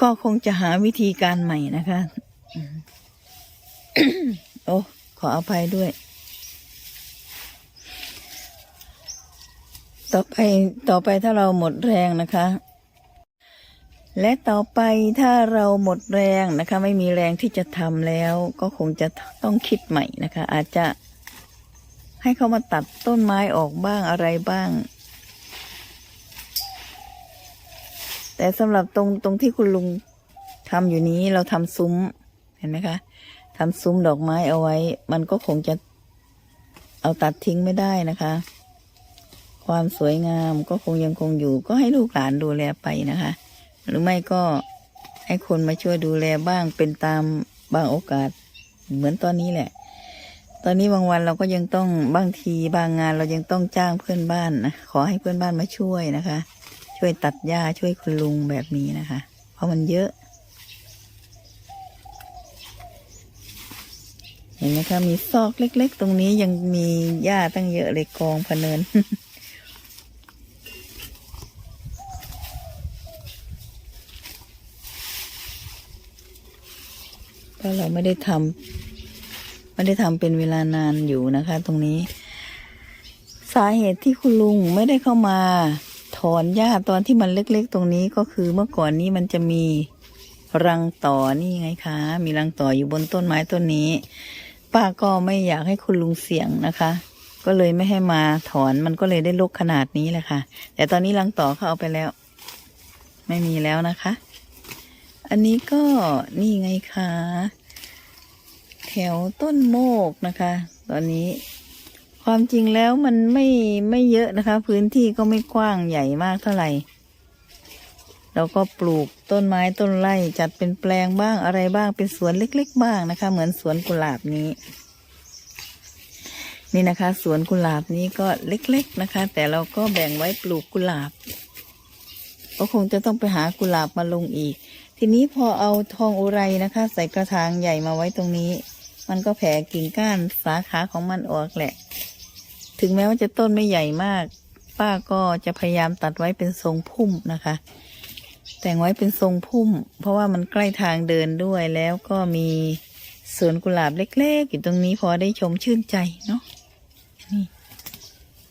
ก็คงจะหาวิธีการใหม่นะคะ โอ้ ขออภัยด้วย ต่อไปต่อไปถ้าเราหมดแรงนะคะ และต่อไปถ้าเราหมดแรงนะคะ ไม่มีแรงที่จะทำแล้ว ก็คงจะต้องคิดใหม่นะคะ อาจจะให้เขามาตัดต้นไม้ออกบ้างอะไรบ้าง แต่สำหรับตรงตรงที่คุณลุงทำอยู่นี้เราทำซุ้มเห็นไหมคะทำซุ้มดอกไม้เอาไว้ มันก็คงจะเอาตัดทิ้งไม่ได้นะคะ ความสวยงามก็คงยังคงอยู่ ก็ให้ลูกหลานดูแลไปนะคะ หรือไม่ก็ให้คนมาช่วยดูแลบ้างเป็นตามบางโอกาสเหมือนตอนนี้แหละ ตอนนี้บางวันเราก็ยังต้องบางทีบางงานเรายังต้องจ้างเพื่อนบ้านนะขอให้เพื่อนบ้านมาช่วยนะคะ ช่วยตัดหญ้าช่วยคุณลุงแบบนี้นะคะ เพราะมันเยอะ เห็นไหมคะมีซอกเล็ก ๆ ตรงนี้ยังมีหญ้าตั้งเยอะเลยกองพเนินก็เราไม่ได้ทำไม่ได้ทำเป็นเวลานานอยู่นะคะ ตรงนี้ สาเหตุที่คุณลุงไม่ได้เข้ามา ถอนหญ้าตอนที่มันเล็กๆ ตรงนี้ก็คือเมื่อก่อนนี้มันจะมีรังต่อนี่ไงคะ มีรังต่ออยู่บนต้นไม้ต้นนี้ ป้าก็ไม่อยากให้คุณลุงเสี่ยงนะคะ ก็เลยไม่ให้มาถอนมันก็เลยได้ลกขนาดนี้แหละค่ะ แต่ตอนนี้รังต่อเขาเอาไปแล้ว ไม่มีแล้วนะคะ อันนี้ก็นี่ไงคะ แถวต้นโมกนะคะ ตอนนี้ ความจริงแล้วมันไม่ไม่เยอะนะคะ พื้นที่ก็ไม่กว้างใหญ่มากเท่าไหร่เราก็ปลูกต้นไม้ต้นไร่จัดเป็นแปลงบ้างอะไรบ้างเป็นสวนเล็ก ๆ บ้างนะคะ เหมือนสวนกุหลาบนี้ นี่นะคะ สวนกุหลาบนี้ก็เล็ก ๆนะคะ แต่เราก็แบ่งไว้ปลูกกุหลาบ ก็คงจะต้องไปหากุหลาบมาลงอีก ทีนี้พอเอาทองอุไรนะคะ ใส่กระถางใหญ่มาไว้ตรงนี้ มันก็แผ่กิ่งก้านสาขาของมันออกแหละ ถึงแม้ว่าจะต้นไม่ใหญ่มาก ป้าก็จะพยายามตัดไว้เป็นทรงพุ่มนะคะ แต่งไว้เป็นทรงพุ่ม เพราะว่ามันใกล้ทางเดินด้วยแล้วก็มีสวนกุหลาบเล็กๆอยู่ตรงนี้พอได้ชมชื่นใจเนาะนี่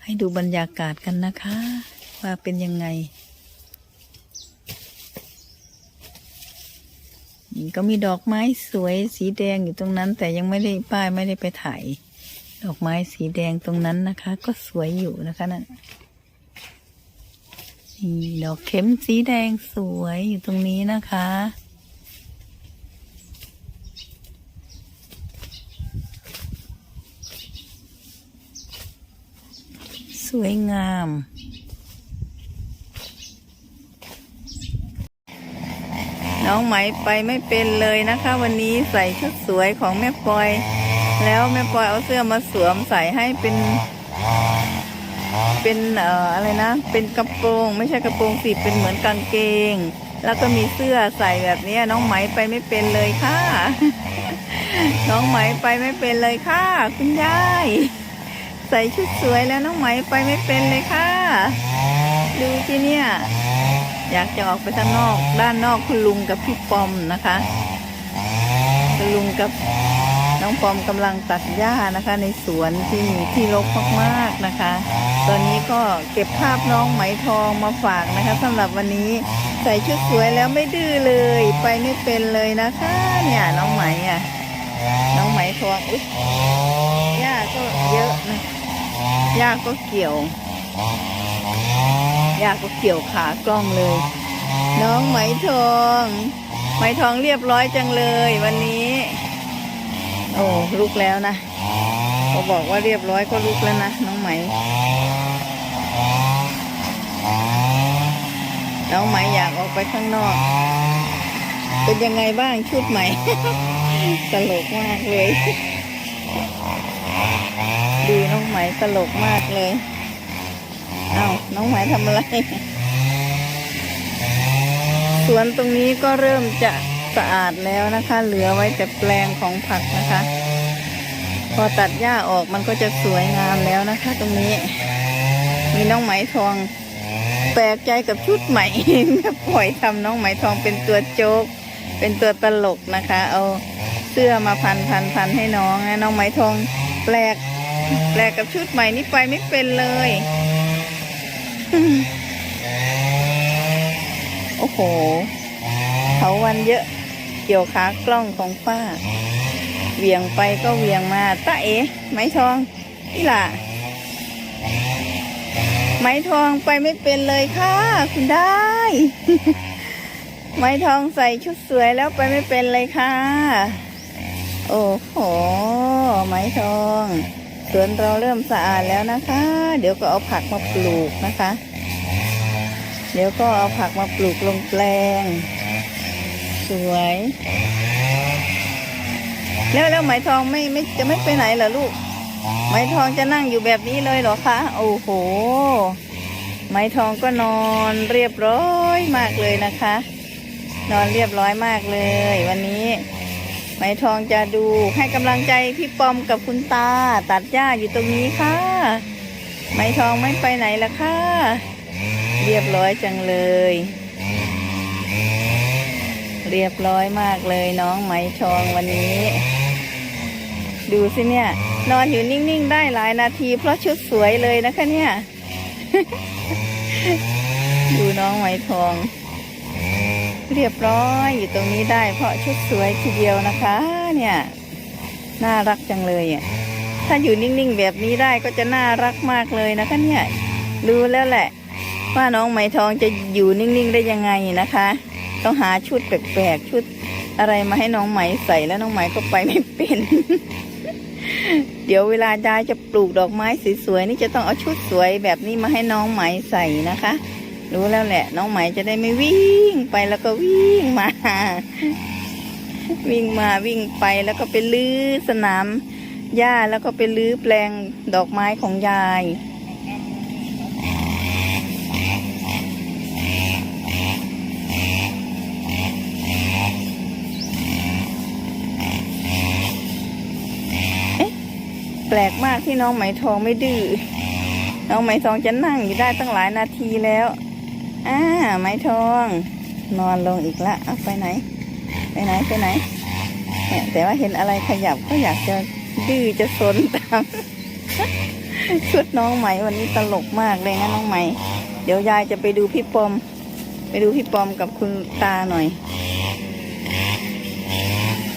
ให้ดูบรรยากาศกันนะคะ ว่าเป็นยังไงก็มีดอกไม้สวยสีแดงอยู่ตรงนั้น แต่ยังไม่ได้ป้ายไม่ได้ไปถ่าย ดอกไม้สีแดงตรงนั้นนะคะ ก็สวยอยู่นะคะนั่นนี่ดอกเข็มสีแดงสวยอยู่ตรงนี้นะคะ สวยงามน้องไหมไปไม่เป็นเลยนะคะ วันนี้ใส่ชุดสวยของแม่ปอย แล้วแม่ปอยเอาเสื้อมาสวมใส่ให้เป็น เป็นเอ่ออะไรนะ เป็นกระโปรง ไม่ใช่กระโปรงสิเป็นเหมือนกางเกง แล้วก็มีเสื้อใส่แบบนี้น้องไหมไปไม่เป็นเลยค่ะ น้องไหมไปไม่เป็นเลยค่ะ คุณยายใส่ชุดสวยแล้วน้องไหมไปไม่เป็นเลยค่ะ ดูที่เนี่ย อยากจะออกไปข้างนอก ด้านนอกคุณลุงกับพี่ปอมนะคะ คุณลุงกับ องปอมกำลังตัดหญ้านะคะ ในสวนที่ที่รกมากๆนะคะ ตอนนี้ก็เก็บภาพน้องไหมทองมาฝากนะคะสำหรับวันนี้ใส่ชุดสวยแล้วไม่ดื้อเลย ไปไม่เป็นเลยนะคะเนี่ยน้องไหมอะน้องไหมทองอุ๊ยหญ้าก็เยอะนะหญ้าก็เกี่ยวยาก็เกี่ยวขากล้องเลย น้องไหมทอง ไหมทองเรียบร้อยจังเลยวันนี้ โอ้ลุกแล้วนะเขาบอกว่าเรียบร้อยก็ลุกแล้วนะน้องไหม น้องไหมอยากออกไปข้างนอก เป็นยังไงบ้างชุดใหม่ตลกมากเลย ดูน้องไหมตลกมากเลย เอาวน้องไหมทำอะไร สวนตรงนี้ก็เริ่มจะ สะอาดแล้วนะคะ เหลือไว้แต่แปลงของผักนะคะ พอตัดหญ้าออกมันก็จะสวยงามแล้วนะคะ ตรงนี้ มีน้องไหมทองแปลกใจกับชุดใหม่ปล่อยทำน้องไหมทองเป็นตัวโจ๊ก เป็นตัวตลกนะคะ เอาเสื้อมาพันพันพันให้น้องนะน้องไหมทองแปลกแปลกกับชุดใหม่นี่ไปไม่เป็นเลย โอ้โหเขาวันเยอะ เกี่ยวขากล้องของป้าเหวียงไปก็เหวียงมาตาเอ๋ไหมทองนี่ล่ะไหมทองไปไม่เป็นเลยค่ะ คุณได้ไหมทองใส่ชุดสวยแล้วไปไม่เป็นเลยค่ะ โอ้โหไหมทองสวนเราเริ่มสะอาดแล้วนะคะ เดี๋ยวก็เอาผักมาปลูกนะคะ เดี๋ยวก็เอาผักมาปลูกลงแปลง สวย แล้วแล้วไหมทองไม่ไม่จะไม่ไปไหนเหรอลูก ไหมทองจะนั่งอยู่แบบนี้เลยเหรอคะโอ้โห ไหมทองก็นอนเรียบร้อยมากเลยนะคะ นอนเรียบร้อยมากเลย วันนี้ ไหมทองจะดูให้กำลังใจพี่ปอมกับคุณตา ตัดหญ้าอยู่ตรงนี้ค่ะ ไหมทองไม่ไปไหนละค่ะเรียบร้อยจังเลย เรียบร้อยมากเลยน้องไหมทองวันนี้ ดูสิเนี่ย นอนอยู่นิ่งๆได้หลายนาที เพราะชุดสวยเลยนะคะเนี่ย ดูน้องไหมทอง เรียบร้อยอยู่ตรงนี้ได้ เพราะชุดสวยทีเดียวนะคะ เนี่ย น่ารักจังเลยอะถ้าอยู่นิ่งๆแบบนี้ได้ก็จะน่ารักมากเลยนะคะเนี่ยรู้แล้วแหละว่าน้องไหมทองจะอยู่นิ่งๆได้ยังไงนะคะ ต้องหาชุดแปลกๆชุดอะไรมาให้น้องไหมใส่แล้วน้องไหมก็ไปไม่เป็น เดี๋ยวเวลายายจะปลูกดอกไม้สวยๆนี่จะต้องเอาชุดสวยแบบนี้มาให้น้องไหมใส่นะคะ รู้แล้วแหละ น้องไหมจะได้ไม่วิ่งไปแล้วก็วิ่งมา วิ่งมาวิ่งไปแล้วก็ไปลื้อสนามหญ้าแล้วก็ไปลื้อแปลงดอกไม้ของยาย แปลกมากที่น้องไหมทองไม่ดื้อ น้องไหมทองจะนั่งอยู่ได้ตั้งหลายนาทีแล้ว อ่าไหมทอง นอนลงอีกละเอาไปไหน ไปไหนไปไหนเนี่ยแต่ว่าเห็นอะไรขยับก็อยากจะดื้อจะสนตาม ชุดน้องไหมวันนี้ตลกมากเลยนะน้องไหม เดี๋ยวยายจะไปดูพี่ปอม ไปดูพี่ปอมกับคุณตาหน่อย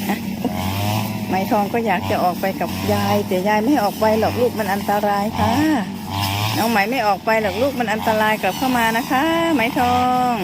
อะ ไหมทองก็อยากจะออกไปกับยาย แต่ยายไม่ให้ออกไปหรอกลูกมันอันตรายค่ะ น้องไหมไม่ออกไปหรอกลูกมันอันตรายกลับเข้ามานะคะไหมทอง